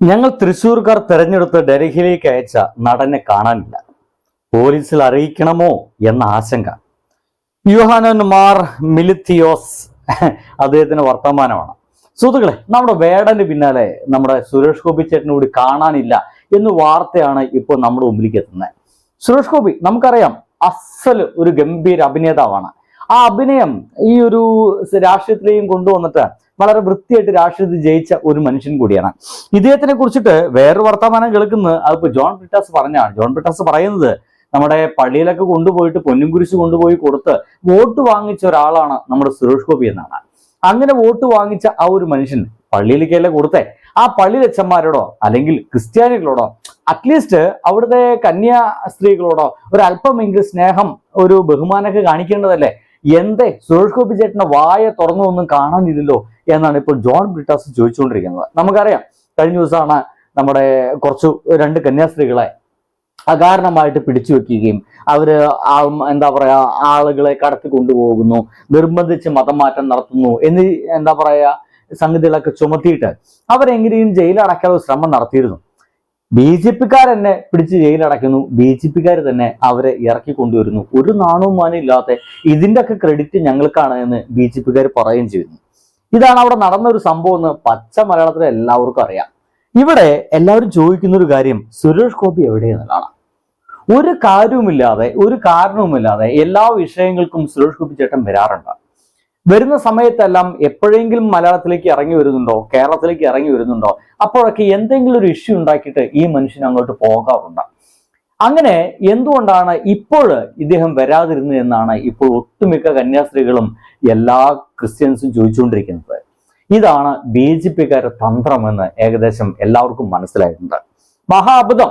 ഞങ്ങൾ തൃശ്ശൂർക്കാർ തെരഞ്ഞെടുത്ത് ഡൽഹിയിലേക്ക് അയച്ച നടനെ കാണാനില്ല. പോലീസിൽ അറിയിക്കണമോ എന്ന ആശങ്ക. യുഹാനൻ മാർ മിലിത്തിയോസ് അദ്ദേഹത്തിന് വർത്തമാനമാണ്. സുഹൃത്തുക്കളെ നമ്മുടെ വേടന് പിന്നാലെ നമ്മുടെ സുരേഷ് ഗോപി ചേട്ടനെ കൂടി കാണാനില്ല എന്ന് വാർത്തയാണ് ഇപ്പോൾ നമ്മുടെ മുമ്പിലേക്ക് എത്തുന്നത്. സുരേഷ് ഗോപി നമുക്കറിയാം അസൽ ഒരു ഗംഭീര അഭിനേതാവാണ്. ആ അഭിനയം ഈ ഒരു രാഷ്ട്രീയത്തിലെയും കൊണ്ടുവന്നിട്ട് വളരെ വൃത്തിയായിട്ട് രാഷ്ട്രീയത്തിൽ ജയിച്ച ഒരു മനുഷ്യൻ കൂടിയാണ്. ഇദ്ദേഹത്തിനെ കുറിച്ചിട്ട് വേറൊരു വർത്തമാനം കേൾക്കുന്നത് അതിപ്പോ ജോൺ ബ്രിട്ടാസ് പറഞ്ഞാണ്. ജോൺ ബ്രിട്ടാസ് പറയുന്നത് നമ്മുടെ പള്ളിയിലൊക്കെ കൊണ്ടുപോയിട്ട് പൊന്നും കുരിശ് കൊണ്ടുപോയി കൊടുത്ത് വോട്ട് വാങ്ങിച്ച ഒരാളാണ് നമ്മുടെ സുരേഷ് ഗോപി എന്നാണ്. അങ്ങനെ വോട്ട് വാങ്ങിച്ച ആ ഒരു മനുഷ്യൻ പള്ളിയിലേക്കല്ലേ കൊടുത്തേ? ആ പള്ളിയിലച്ചന്മാരോടോ അല്ലെങ്കിൽ ക്രിസ്ത്യാനികളോടോ അറ്റ്ലീസ്റ്റ് അവിടുത്തെ കന്യാ സ്ത്രീകളോടോ ഒരു അല്പമെങ്കിലും സ്നേഹം ഒരു ബഹുമാനമൊക്കെ കാണിക്കേണ്ടതല്ലേ? എന്തേ സുരേഷ് ഗോപി ചേട്ടന്റെ വായ തുറന്നൊന്നും കാണാനില്ലല്ലോ എന്നാണ് ഇപ്പോൾ ജോൺ ബ്രിട്ടാസ് ചോദിച്ചുകൊണ്ടിരിക്കുന്നത്. നമുക്കറിയാം കഴിഞ്ഞ ദിവസമാണ് നമ്മുടെ കുറച്ചു രണ്ട് കന്യാസ്ത്രീകളെ അകാരണമായിട്ട് പിടിച്ചു വെക്കുകയും അവർ എന്താ പറയാ ആളുകളെ കടത്തി കൊണ്ടുപോകുന്നു നിർബന്ധിച്ച് മതമാറ്റം നടത്തുന്നു എന്നീ എന്താ പറയാ സംഗതികളൊക്കെ ചുമത്തിയിട്ട് അവരെങ്ങനെയും ജയിലടക്കാതെ ശ്രമം നടത്തിയിരുന്നു. ബി ജെ പിക്കാരെന്നെ പിടിച്ച് ജയിലടയ്ക്കുന്നു ബി ജെ പിക്കാർ തന്നെ അവരെ ഇറക്കി കൊണ്ടുവരുന്നു ഒരു നാണവും മാനും ഇല്ലാത്ത ഇതിന്റെ ഒക്കെ ക്രെഡിറ്റ് ഞങ്ങൾക്കാണ് എന്ന് ബി ജെ പിക്കാർ പറയുകയും ചെയ്യുന്നു ഇതാണ് അവിടെ നടന്ന ഒരു സംഭവം എന്ന് പച്ച മലയാളത്തിൽ എല്ലാവർക്കും അറിയാം. ഇവിടെ എല്ലാവരും ചോദിക്കുന്ന ഒരു കാര്യം സുരേഷ് ഗോപി എവിടെയെന്നുള്ളതാണ്. ഒരു കാര്യവുമില്ലാതെ ഒരു കാരണവുമില്ലാതെ എല്ലാ വിഷയങ്ങൾക്കും സുരേഷ് ഗോപി ചേട്ടൻ വരാറുണ്ട്. വരുന്ന സമയത്തെല്ലാം എപ്പോഴെങ്കിലും മലയാളത്തിലേക്ക് ഇറങ്ങി വരുന്നുണ്ടോ? കേരളത്തിലേക്ക് ഇറങ്ങി വരുന്നുണ്ടോ? അപ്പോഴൊക്കെ എന്തെങ്കിലും ഒരു ഇഷ്യൂ ഉണ്ടാക്കിയിട്ട് ഈ മനുഷ്യൻ അങ്ങോട്ട് പോകാറുണ്ട്? അങ്ങനെ എന്തുകൊണ്ടാണ് ഇപ്പോൾ ഇദ്ദേഹം വരാതിരുന്നത് എന്നാണ് ഇപ്പോൾ ഒട്ടുമിക്ക കന്യാസ്ത്രീകളും എല്ലാ ക്രിസ്ത്യൻസും ചോദിച്ചുകൊണ്ടിരിക്കുന്നത്. ഇതാണ് ബി ജെ പിക്കാരുടെ തന്ത്രമെന്ന് ഏകദേശം എല്ലാവർക്കും മനസ്സിലായിട്ടുണ്ട്. മഹാഅബദ്ധം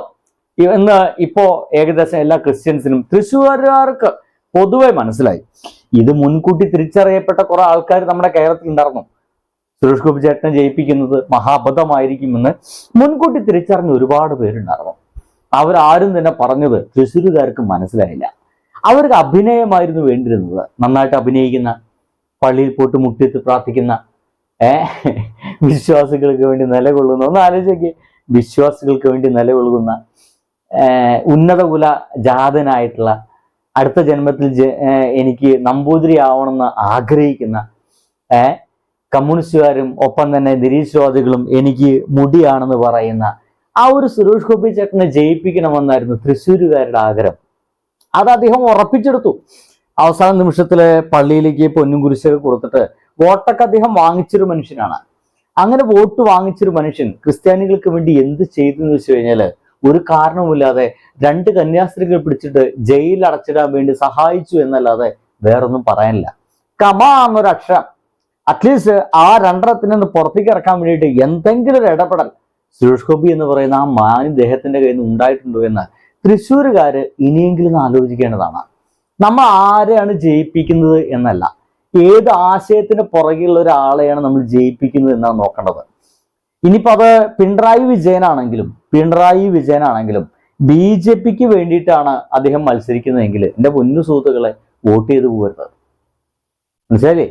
എന്ന് ഇപ്പോ ഏകദേശം എല്ലാ ക്രിസ്ത്യൻസിനും തൃശ്ശൂരുകാർക്ക് പൊതുവെ മനസ്സിലായി. ഇത് മുൻകൂട്ടി തിരിച്ചറിയപ്പെട്ട കുറെ ആൾക്കാർ നമ്മുടെ കേരളത്തിൽ ഉണ്ടായിരുന്നു. സുരേഷ് ഗോപി ചേട്ടനെ ജയിപ്പിക്കുന്നത് മഹാബദ്ധമായിരിക്കുമെന്ന് മുൻകൂട്ടി തിരിച്ചറിഞ്ഞ ഒരുപാട് പേരുണ്ടായിരുന്നു. അവരാരും തന്നെ പറഞ്ഞത് തൃശ്ശൂരുകാർക്ക് മനസ്സിലായില്ല. അവർക്ക് അഭിനയമായിരുന്നു വേണ്ടിയിരുന്നത്. നന്നായിട്ട് അഭിനയിക്കുന്ന പള്ളിയിൽ പോട്ട് മുട്ടിത്ത് പ്രാർത്ഥിക്കുന്ന ഏ വിശ്വാസികൾക്ക് വേണ്ടി നിലകൊള്ളുന്ന ഒന്ന് ആലോചിക്ക് വിശ്വാസികൾക്ക് വേണ്ടി നിലകൊള്ളുന്ന ഉന്നതകുല ഉന്നത കുല ജാതനായിട്ടുള്ള അടുത്ത ജന്മത്തിൽ എനിക്ക് നമ്പൂതിരി ആവണമെന്ന് ആഗ്രഹിക്കുന്ന ഏ കമ്മ്യൂണിസ്റ്റുകാരും ഒപ്പം തന്നെ നിരീശ്വരവാദികളും എനിക്ക് മുടിയാണെന്ന് പറയുന്ന ആ ഒരു സുരേഷ് ഗോപി ചേട്ടനെ ജയിപ്പിക്കണമെന്നായിരുന്നു തൃശ്ശൂരുകാരുടെ ആഗ്രഹം. അത് അദ്ദേഹം ഉറപ്പിച്ചെടുത്തു. അവസാന നിമിഷത്തിലെ പള്ളിയിലേക്ക് പൊന്നും കുരിശൊക്കെ കൊടുത്തിട്ട് വോട്ടൊക്കെ അദ്ദേഹം വാങ്ങിച്ചൊരു മനുഷ്യനാണ്. അങ്ങനെ വോട്ട് വാങ്ങിച്ചൊരു മനുഷ്യൻ ക്രിസ്ത്യാനികൾക്ക് വേണ്ടി എന്ത് ചെയ്തു എന്ന് വെച്ച് കഴിഞ്ഞാൽ ഒരു കാരണവുമില്ലാതെ രണ്ട് കന്യാസ്ത്രീകൾ പിടിച്ചിട്ട് ജയിലിൽ അടച്ചിടാൻ വേണ്ടി സഹായിച്ചു എന്നല്ലാതെ വേറൊന്നും പറയാനില്ല. കമ എന്നൊരു അക്ഷരം അറ്റ്ലീസ്റ്റ് ആ രണ്ടെണ്ണത്തിൽ നിന്ന് പുറത്തേക്ക് ഇറക്കാൻ വേണ്ടിയിട്ട് എന്തെങ്കിലും ഒരു ഇടപെടൽ. സുരേഷ് ഗോപി എന്ന് പറയുന്ന ആ മാനി ദേഹത്തിന്റെ കയ്യിൽ നിന്ന് ഉണ്ടായിട്ടുണ്ടോ എന്ന് തൃശ്ശൂരുകാര് ഇനിയെങ്കിലും ഒന്ന് ആലോചിക്കേണ്ടതാണ്. നമ്മൾ ആരെയാണ് ജയിപ്പിക്കുന്നത് എന്നല്ല. ഏത് ആശയത്തിന് പുറകെയുള്ള ഒരാളെയാണ് നമ്മൾ ജയിപ്പിക്കുന്നത് എന്നാണ് നോക്കേണ്ടത്. ഇനിയിപ്പോ അത് പിണറായി വിജയനാണെങ്കിലും പിണറായി വിജയനാണെങ്കിലും ബി ജെ പിക്ക് വേണ്ടിയിട്ടാണ് അദ്ദേഹം മത്സരിക്കുന്നതെങ്കിൽ എന്റെ പൊന്നു സുഹൃത്തുക്കളെ വോട്ട് ചെയ്ത് പോകരുത്. മനസ്സിലായില്ലേ?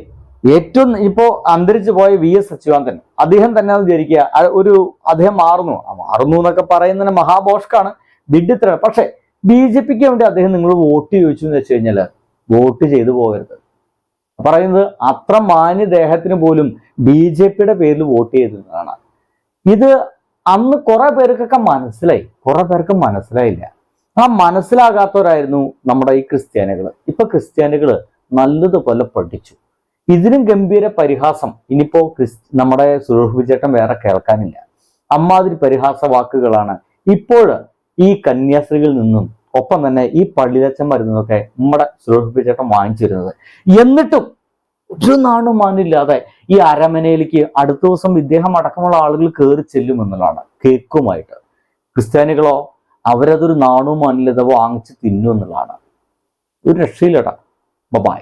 ഏറ്റവും ഇപ്പോ അന്തരിച്ചു പോയ വി എസ് സച്ചിവാന്തൻ അദ്ദേഹം തന്നെ വിചാരിക്കുക ഒരു അദ്ദേഹം മാറുന്നു. മാറുന്നു എന്നൊക്കെ പറയുന്നതിന് മഹാബോഷ്കാണ് വിഡിത്തരാണ് പക്ഷെ ബി ജെ പിക്ക് വേണ്ടി അദ്ദേഹം നിങ്ങൾ വോട്ട് ചോദിച്ചു എന്ന് വെച്ച് കഴിഞ്ഞാൽ വോട്ട് ചെയ്തു പോകരുത്. പറയുന്നത് അത്ര മാന്യദേഹത്തിന് പോലും ബി ജെ പിയുടെ പേരിൽ വോട്ട് ചെയ്തതാണ്. ഇത് അന്ന് കുറെ പേർക്കൊക്കെ മനസ്സിലായി. കുറെ പേർക്ക് മനസ്സിലായില്ല. ആ മനസ്സിലാകാത്തവരായിരുന്നു നമ്മുടെ ഈ ക്രിസ്ത്യാനികൾ ഇപ്പൊ ക്രിസ്ത്യാനികൾ നല്ലതുപോലെ പഠിച്ചു. ഇതിനും ഗംഭീര പരിഹാസം. ഇനിയിപ്പോ ക്രിസ് നമ്മുടെ സുരഭിചേട്ടൻ വേറെ കേൾക്കാനില്ല. അമ്മാതിരി പരിഹാസ വാക്കുകളാണ്. ഇപ്പോൾ ഈ കന്യാസ്ത്രീകളിൽ നിന്നും ഒപ്പം തന്നെ ഈ പള്ളിയിലച്ചന്മാരിൽ നിന്നൊക്കെ നമ്മുടെ സുരേഷ് വാങ്ങിച്ചിരുന്നത്. എന്നിട്ടും ഒരു നാണു മാനില്ലാതെ ഈ അരമനയിലേക്ക് അടുത്ത ദിവസം ഇദ്ദേഹം അടക്കമുള്ള ആളുകൾ കയറി ചെല്ലുമെന്നുള്ളതാണ് കേക്കുമായിട്ട് ക്രിസ്ത്യാനികളോ അവരതൊരു നാണു മാനില്ലാതെ വാങ്ങിച്ച് തിന്നു എന്നുള്ളതാണ്. ഒരു രക്ഷയിലടാ ബബായ്